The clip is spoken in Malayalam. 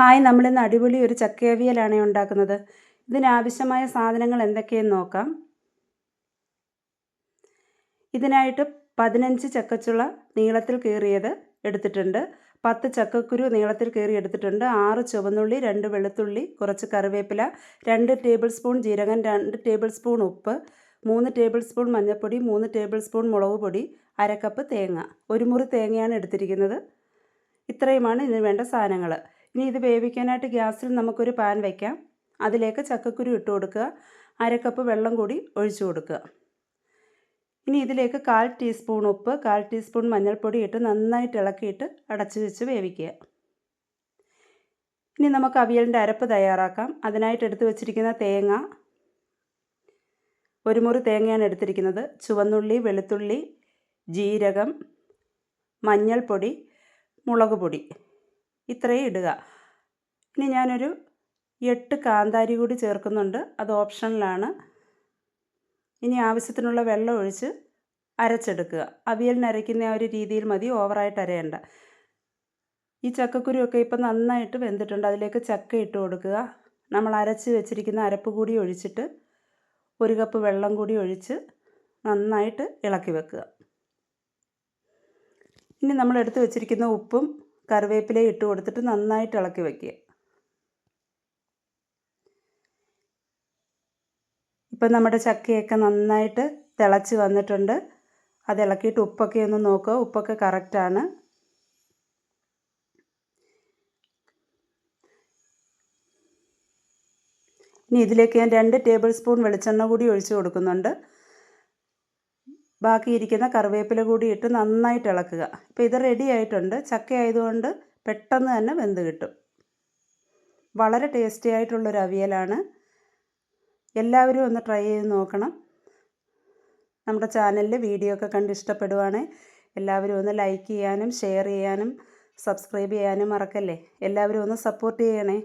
ഹായ് നമ്മൾ നമ്മളിന്ന് അടിപൊളി ഒരു ചക്കയവിയലാണ് ഉണ്ടാക്കുന്നത്. ഇതിനാവശ്യമായ സാധനങ്ങൾ എന്തൊക്കെയെന്ന് നോക്കാം. ഇതിനായിട്ട് പതിനഞ്ച് ചക്കച്ചുള നീളത്തിൽ കീറിയത് എടുത്തിട്ടുണ്ട്. പത്ത് ചക്കക്കുരു നീളത്തിൽ കീറി എടുത്തിട്ടുണ്ട്. ആറ് ചുവന്നുള്ളി രണ്ട് വെളുത്തുള്ളി കുറച്ച് കറിവേപ്പില രണ്ട് ടേബിൾ സ്പൂൺ ജീരകം രണ്ട് ടേബിൾ സ്പൂൺ ഉപ്പ് മൂന്ന് ടേബിൾ സ്പൂൺ മഞ്ഞൾപ്പൊടി മൂന്ന് ടേബിൾ സ്പൂൺ മുളക് പൊടി അരക്കപ്പ് കപ്പ് തേങ്ങ. ഒരു മുറി തേങ്ങയാണ് എടുത്തിരിക്കുന്നത്. ഇത്രയുമാണ് ഇതിന് വേണ്ട സാധനങ്ങൾ. ഇനി ഇത് വേവിക്കാനായിട്ട് ഗ്യാസിൽ നമുക്കൊരു പാൻ വയ്ക്കാം അതിലേക്ക് ചക്കക്കുരു ഇട്ട് കൊടുക്കുക. അര കപ്പ് വെള്ളം കൂടി ഒഴിച്ചു കൊടുക്കുക. ഇനി ഇതിലേക്ക് കാൽ ടീസ്പൂൺ ഉപ്പ് കാൽ ടീസ്പൂൺ മഞ്ഞൾപ്പൊടി ഇട്ട് നന്നായിട്ട് ഇളക്കിയിട്ട് അടച്ചു വെച്ച് വേവിക്കുക. ഇനി നമുക്ക് അവിയലിന്റെ അരപ്പ് തയ്യാറാക്കാം. അതിനായിട്ട് എടുത്തു വച്ചിരിക്കുന്ന തേങ്ങ. ഒരു മുറി തേങ്ങയാണ് എടുത്തിരിക്കുന്നത്. ചുവന്നുള്ളി വെളുത്തുള്ളി ജീരകം മഞ്ഞൾപ്പൊടി മുളക് പൊടി. ഇത്രയും ഇടുക. ഇനി ഞാനൊരു എട്ട് കാന്താരി കൂടി ചേർക്കുന്നുണ്ട്. അത് ഓപ്ഷണലാണ് ഇനി ആവശ്യത്തിനുള്ള വെള്ളം ഒഴിച്ച് അരച്ചെടുക്കുക. അവിയലിന് അരയ്ക്കുന്ന ആ ഒരു രീതിയിൽ മതി. ഓവറായിട്ട് അരയേണ്ട. ഈ ചക്കക്കുരുവൊക്കെ ഇപ്പം നന്നായിട്ട് വെന്തിട്ടുണ്ട്. അതിലേക്ക് ചക്ക ഇട്ട് കൊടുക്കുക. നമ്മൾ അരച്ച് വെച്ചിരിക്കുന്ന അരപ്പ് കൂടി ഒഴിച്ചിട്ട് ഒരു കപ്പ് വെള്ളം കൂടി ഒഴിച്ച് നന്നായിട്ട് ഇളക്കി വെക്കുക. ഇനി നമ്മൾ എടുത്ത് വെച്ചിരിക്കുന്ന ഉപ്പും കറിവേപ്പിലയും ഇട്ട് കൊടുത്തിട്ട് നന്നായിട്ട് ഇളക്കി വയ്ക്കുക ഇപ്പം നമ്മുടെ ചക്കയൊക്കെ നന്നായിട്ട് തിളച്ച് വന്നിട്ടുണ്ട്. അത് ഇളക്കിയിട്ട് ഉപ്പൊക്കെ ഒന്ന് നോക്കുക. ഉപ്പൊക്കെ കറക്റ്റാണ് ഇനി ഇതിലേക്ക് ഞാൻ രണ്ട് ടേബിൾ സ്പൂൺ വെളിച്ചെണ്ണ കൂടി ഒഴിച്ച് കൊടുക്കുന്നുണ്ട്. ബാക്കി ഇരിക്കുന്ന കറിവേപ്പില കൂടി ഇട്ട് നന്നായിട്ട് ഇളക്കുക. ഇപ്പോൾ ഇത് റെഡി ആയിട്ടുണ്ട്. ചക്ക ആയതുകൊണ്ട് പെട്ടെന്ന് തന്നെ വെന്ത് കിട്ടും. വളരെ ടേസ്റ്റി ആയിട്ടുള്ളൊരു അവിയലാണ്. എല്ലാവരും ഒന്ന് ട്രൈ ചെയ്ത് നോക്കണം. നമ്മുടെ ചാനലിൽ വീഡിയോ ഒക്കെ കണ്ട് ഇഷ്ടപ്പെടുവാണെങ്കിൽ എല്ലാവരും ഒന്ന് ലൈക്ക് ചെയ്യാനും ഷെയർ ചെയ്യാനും സബ്സ്ക്രൈബ് ചെയ്യാനും മറക്കല്ലേ? എല്ലാവരും ഒന്ന് സപ്പോർട്ട് ചെയ്യണേ.